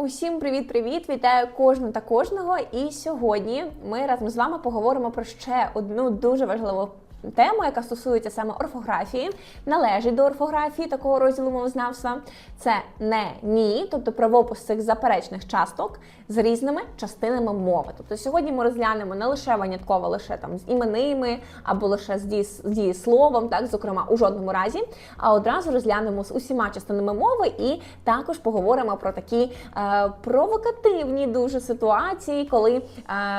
Усім привіт-привіт! Вітаю кожну та кожного. І сьогодні ми разом з вами поговоримо про ще одну дуже важливу тему, яка стосується саме орфографії, належить до орфографії такого розділу мовознавства. Це не ні, тобто правопис цих заперечних часток з різними частинами мови. Тобто сьогодні ми розглянемо не лише винятково лише там з іменними або лише з дієс- з дієсловом, так зокрема у жодному разі, а одразу розглянемо з усіма частинами мови і також поговоримо про такі е, провокативні дуже ситуації, коли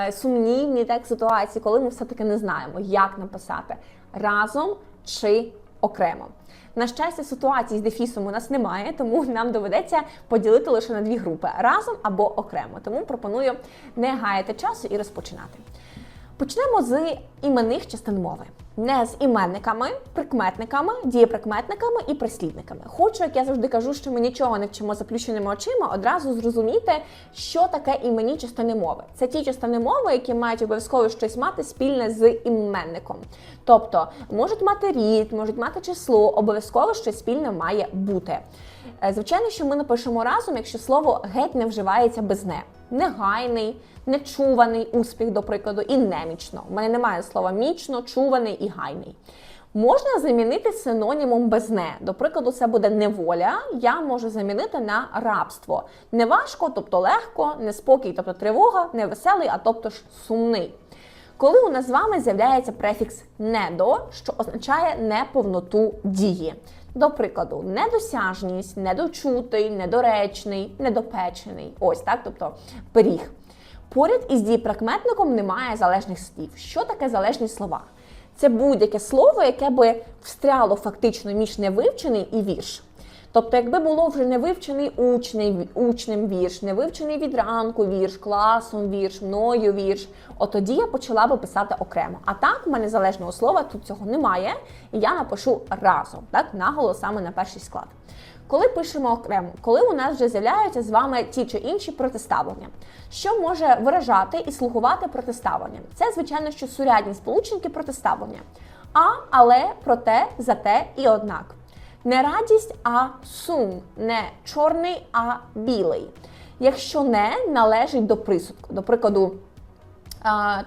е, сумнівні так ситуації, коли ми все-таки не знаємо, як написати разом чи окремо. На щастя, ситуації з дефісом у нас немає, тому нам доведеться поділити лише на дві групи разом або окремо. Тому пропоную не гаяти часу і розпочинати. Почнемо з іменних частин мови. Не з іменниками, прикметниками, дієприкметниками і прислівниками. Хочу, як я завжди кажу, що ми нічого не вчимо заплющеними очима, одразу зрозуміти, що таке іменні частини мови. Це ті частини мови, які мають обов'язково щось мати спільне з іменником. Тобто можуть мати рід, можуть мати число, обов'язково щось спільне має бути. Е, Звичайно, що ми напишемо разом, якщо слово геть не вживається без не. Негайний, нечуваний успіх, до прикладу, і немічно. У мене немає слова мічно, чуваний і гайний. Можна замінити синонімом без не. До прикладу, це буде неволя. Я можу замінити на рабство. Неважко, тобто легко, неспокій, тобто тривога, невеселий, а тобто ж сумний. Коли у нас з вами з'являється префікс недо, що означає неповноту дії. До прикладу, недосяжність, недочутий, недоречний, недопечений. Ось так, тобто пиріг. Поряд із дієприкметником немає залежних слів. Що таке залежні слова? Це будь-яке слово, яке би встряло фактично між невивчений і вірш. Тобто, якби було вже не вивчений учний, учнем вірш, не вивчений від ранку вірш, класом вірш, мною вірш, от тоді я почала би писати окремо. А так, в мене залежного слова тут цього немає, і я напишу разом, так, наголос саме на перший склад. Коли пишемо окремо, коли у нас вже з'являються з вами ті чи інші протиставлення, що може виражати і слугувати протиставленням? Це, звичайно, що сурядні сполучники протиставлення. А, але, проте, зате і однак. Не радість, а сум, не чорний, а білий. Якщо не належить до присудку, до прикладу,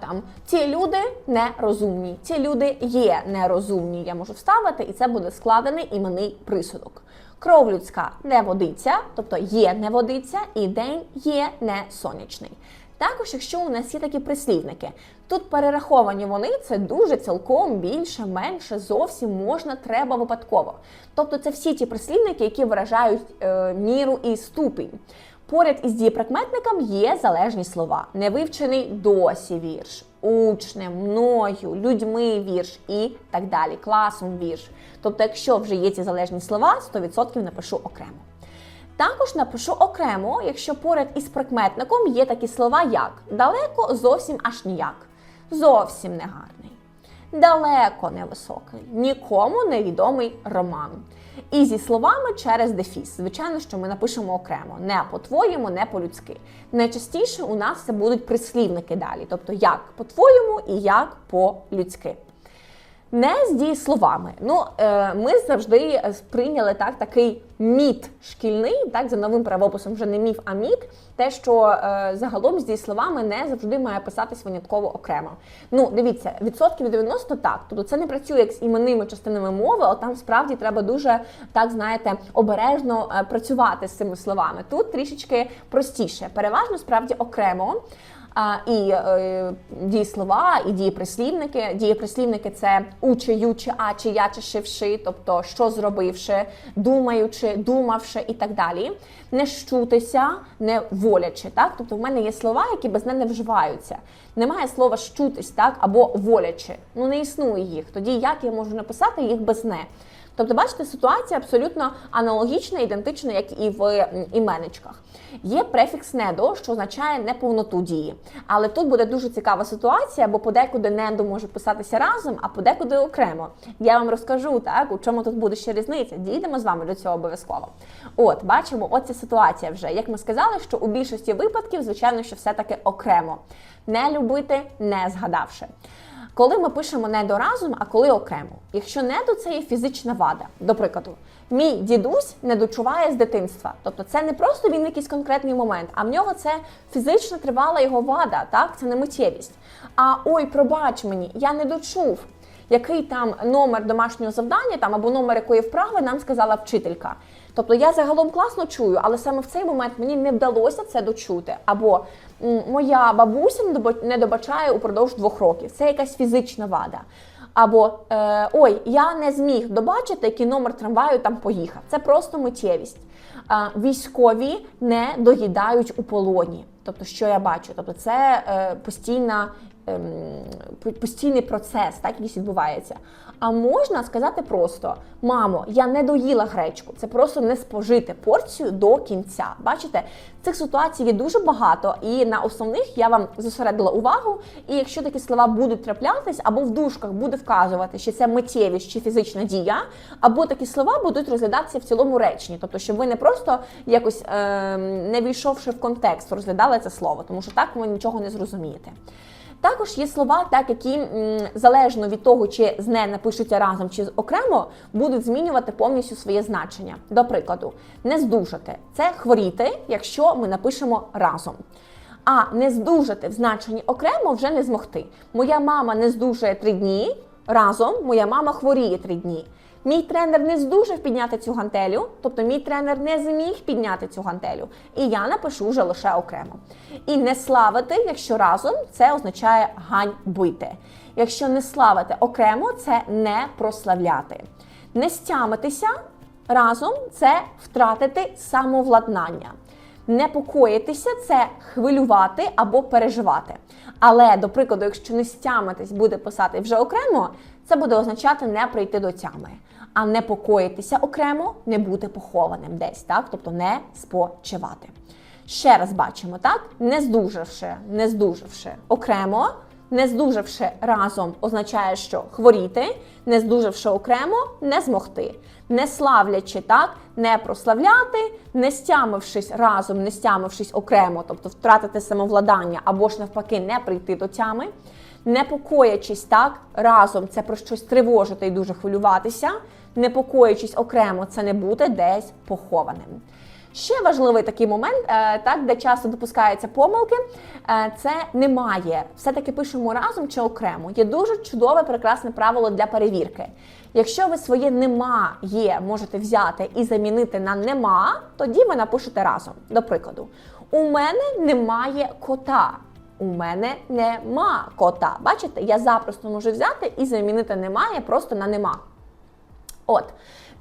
там ці люди нерозумні, ці люди є нерозумні. Я можу вставити, і це буде складений іменний присудок. Кров людська не водиться, тобто є не водиться, і день є не сонячний. Також, якщо у нас є такі прислівники, тут перераховані вони це дуже цілком більше, менше, зовсім можна, треба випадково. Тобто це всі ті прислівники, які виражають е, міру і ступінь. Поряд із дієприкметником є залежні слова. Невивчений досі вірш, учнем, мною, людьми вірш і так далі, класом вірш. Тобто, якщо вже є ці залежні слова, 100% напишу окремо. Також напишу окремо, якщо поряд із прикметником є такі слова, як далеко зовсім аж ніяк, зовсім негарний, далеко невисокий, нікому невідомий роман. І зі словами через дефіс. Звичайно, що ми напишемо окремо, не по-твоєму, не по-людськи. Найчастіше у нас це будуть прислівники далі, тобто як по-твоєму і як по-людськи. Не з дієсловами. Ну, е, ми завжди сприйняли так такий міт шкільний, так за новим правописом вже не міф, а міт. Те, що е, загалом з дієсловами не завжди має писатись винятково окремо. Ну, дивіться, відсотків 90 так. Тобто це не працює як з іменними частинами мови, а там справді треба дуже так знаєте обережно е, працювати з цими словами. Тут трішечки простіше, переважно справді окремо. І е, дієслова, і дієприслівники. Дієприслівники це учи, ючи, а чи я чи шивши, тобто що зробивши, думаючи, думавши і так далі. Не щутися, не волячи. Так? Тобто в мене є слова, які без не, не вживаються. Немає слова щутись, так, або волячи. Ну не існує їх. Тоді як я можу написати їх без не? Тобто, бачите, ситуація абсолютно аналогічна, ідентична, як і в м, іменничках. Є префікс недо, що означає неповноту дії. Але тут буде дуже цікава ситуація, бо подекуди недо може писатися разом, а подекуди окремо. Я вам розкажу, так, у чому тут буде ще різниця. Дійдемо з вами до цього обов'язково. От, бачимо, оця ситуація вже. Як ми сказали, що у більшості випадків, звичайно, що все-таки окремо. Не любити, не згадавши. Коли ми пишемо не до разом, а коли окремо. Якщо недо це є фізична вада. До прикладу, мій дідусь не дочуває з дитинства. Тобто це не просто він якийсь конкретний момент, а в нього це фізично тривала його вада, так? Це не миттєвість. А ой, пробач мені, я не дочув. Який там номер домашнього завдання, там або номер якої вправи нам сказала вчителька. Тобто я загалом класно чую, але саме в цей момент мені не вдалося це дочути. Або моя бабуся не добачає упродовж двох років. Це якась фізична вада. Або е, ой, я не зміг добачити, який номер трамваю там поїхав. Це просто миттєвість. Військові не доїдають у полоні. Тобто, що я бачу? Тобто, це е, постійна. ем, Постійний процес, так якийсь відбувається. А можна сказати просто: мамо, я не доїла гречку. Це просто не спожити порцію до кінця. Бачите, цих ситуацій є дуже багато, і на основних я вам зосередила увагу. І якщо такі слова будуть траплятись, або в дужках буде вказувати, що це миттєвість чи фізична дія, або такі слова будуть розглядатися в цілому реченні, тобто, щоб ви не просто якось е, не війшовши в контекст, розглядали це слово, тому що так ви нічого не зрозумієте. Також є слова, так які залежно від того, чи з не напишуться разом чи окремо, будуть змінювати повністю своє значення. До прикладу, не здужати це хворіти, якщо ми напишемо разом. А не здужати в значенні окремо вже не змогти. Моя мама не здужує три дні разом, моя мама хворіє три дні. Мій тренер не здужав підняти цю гантелю, тобто мій тренер не зміг підняти цю гантелю. І я напишу вже лише окремо. І не славити, якщо разом, це означає ганьбити. Якщо не славити окремо, це не прославляти. Не стямитися разом це втратити самовладнання. Непокоїтися це хвилювати або переживати. Але, до прикладу, якщо не стямитись буде писати вже окремо, це буде означати не прийти до тями. А непокоїтися окремо не бути похованим десь, так? Тобто не спочивати. Ще раз бачимо, так? Не здужавши, не здужавши окремо, не здужавши разом означає, що хворіти, не здужавши окремо, не змогти. Не славлячи так, не прославляти, не стямившись разом, не стямившись окремо, тобто втратити самовладання або ж навпаки не прийти до тями. Непокоячись так разом, це про щось тривожити і дуже хвилюватися. Непокоячись окремо, це не бути десь похованим. Ще важливий такий момент, е, так де часто допускаються помилки, е, це немає. Все-таки пишемо разом чи окремо. Є дуже чудове, прекрасне правило для перевірки. Якщо ви своє нема є можете взяти і замінити на нема, тоді ви напишете разом. До прикладу, у мене немає кота. У мене нема кота. Бачите, я запросто можу взяти і замінити немає просто на нема. От.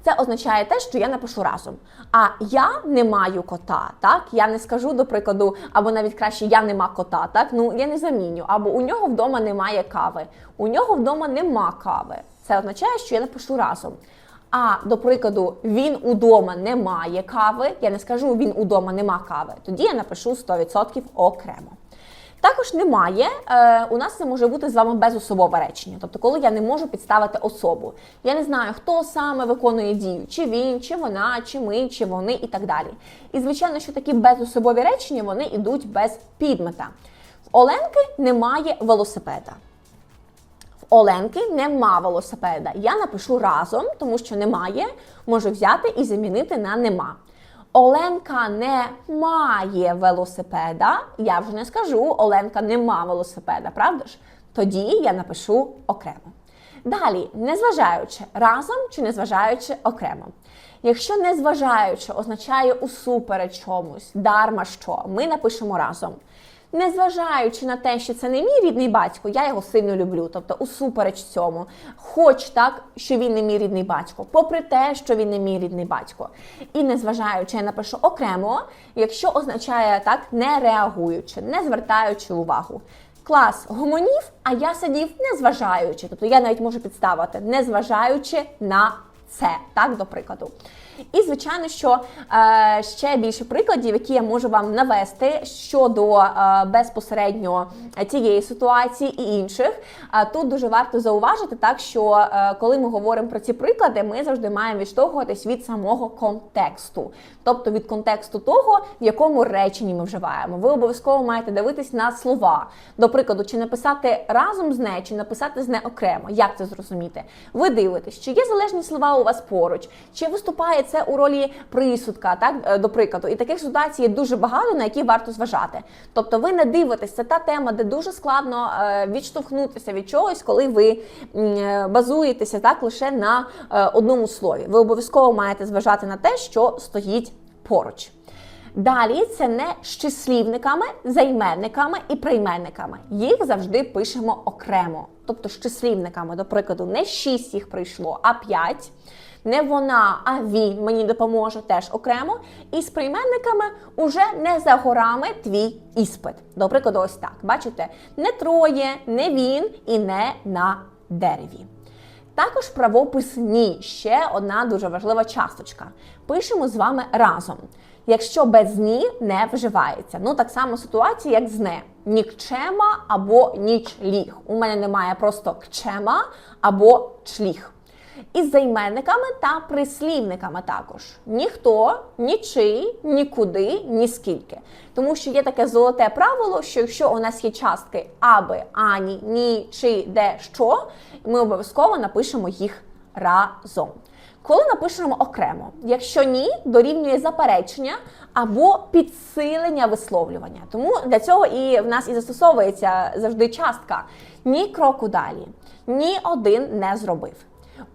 Це означає те, що я напишу разом. А я не маю кота, так? Я не скажу, до прикладу, або навіть краще я нема кота, так? Ну я не заміню. Або у нього вдома немає кави. У нього вдома нема кави. Це означає, що я напишу разом. А до прикладу, він удома не має кави. Я не скажу, він удома нема кави. Тоді я напишу 100% окремо. Також немає. Е, у нас це може бути з вами безособове речення. Тобто, коли я не можу підставити особу. Я не знаю, хто саме виконує дію, чи він, чи вона, чи ми, чи вони і так далі. І звичайно, що такі безособові речення вони йдуть без підмета. В Оленки немає велосипеда. В Оленки нема велосипеда. Я напишу разом, тому що немає, можу взяти і замінити на нема. Оленка не має велосипеда. Я вже не скажу, Оленка нема велосипеда, правда ж? Тоді я напишу окремо. Далі, незважаючи разом чи незважаючи окремо. Якщо незважаючи означає усупереч чомусь, дарма що, ми напишемо разом. Незважаючи на те, що це не мій рідний батько, я його сильно люблю, тобто усупереч цьому, хоч так, що він не мій рідний батько, попри те, що він не мій рідний батько. І незважаючи, я напишу окремо, якщо означає так, не реагуючи, не звертаючи увагу. Клас гомонів, а я сидів не зважаючи, тобто я навіть можу підставити, не зважаючи на це, так, до прикладу. І звичайно, що е, ще більше прикладів, які я можу вам навести щодо е, безпосередньо тієї ситуації і інших. А тут дуже варто зауважити, так що е, коли ми говоримо про ці приклади, ми завжди маємо відштовхуватись від самого контексту, тобто від контексту того, в якому реченні ми вживаємо. Ви обов'язково маєте дивитись на слова. До прикладу, чи написати разом з не, чи написати з не окремо. Як це зрозуміти? Ви дивитесь, чи є залежні слова у вас поруч, чи виступає це у ролі присудка, так е, до прикладу. І таких ситуацій є дуже багато, на які варто зважати. Тобто, ви не дивитесь, це та тема, де дуже складно е, відштовхнутися від чогось, коли ви е, базуєтеся так лише на одному слові. Ви обов'язково маєте зважати на те, що стоїть поруч. Далі це не з числівниками, займенниками і прийменниками. Їх завжди пишемо окремо. Тобто з числівниками, до прикладу, не 6 їх прийшло, а 5. Не вона, а він мені допоможе теж окремо. І з прийменниками уже не за горами твій іспит. До прикладу, ось так. Бачите? Не троє, не він і не на дереві. Також правопис ні ще одна дуже важлива часточка. Пишемо з вами разом. Якщо без ні не вживається. Ну так само ситуація, як з не. Нікчема або нічліг. У мене немає просто кчема або чліг. Із займенниками та прислівниками також. Ніхто, нічий, нікуди, ні скільки. Тому що є таке золоте правило, що якщо у нас є частки аби, ані, ні, чи, де, що, ми обов'язково напишемо їх разом. Коли напишемо окремо, якщо ні, дорівнює заперечення або підсилення висловлювання. Тому для цього і в нас і застосовується завжди частка ні кроку далі, ні один не зробив.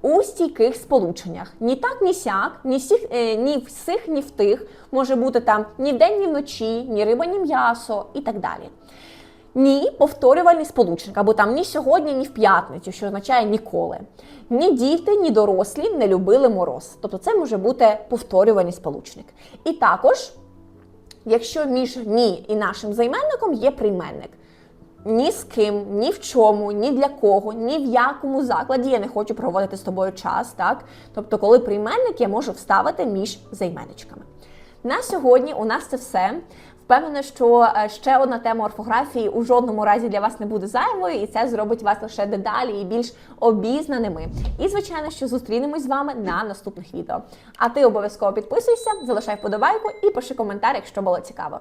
У стійких сполученнях ні так, ні сяк, ні всіх, е, ні всіх, ні в тих може бути там ні вдень, ні вночі, ні риба, ні м'ясо і так далі. Ні повторювальний сполучник, або там ні сьогодні, ні в п'ятницю, що означає ніколи. Ні діти, ні дорослі не любили мороз. Тобто це може бути повторювальний сполучник. І також, якщо між ні і нашим займенником є прийменник. Ні з ким, ні в чому, ні для кого, ні в якому закладі я не хочу проводити з тобою час. Так? Тобто, коли прийменник я можу вставити між займенничками. На сьогодні у нас це все. Впевнена, що е, ще одна тема орфографії у жодному разі для вас не буде зайвою, і це зробить вас лише дедалі і більш обізнаними. І звичайно, що зустрінемось з вами на наступних відео. А ти обов'язково підписуйся, залишай вподобайку і пиши коментар, якщо було цікаво.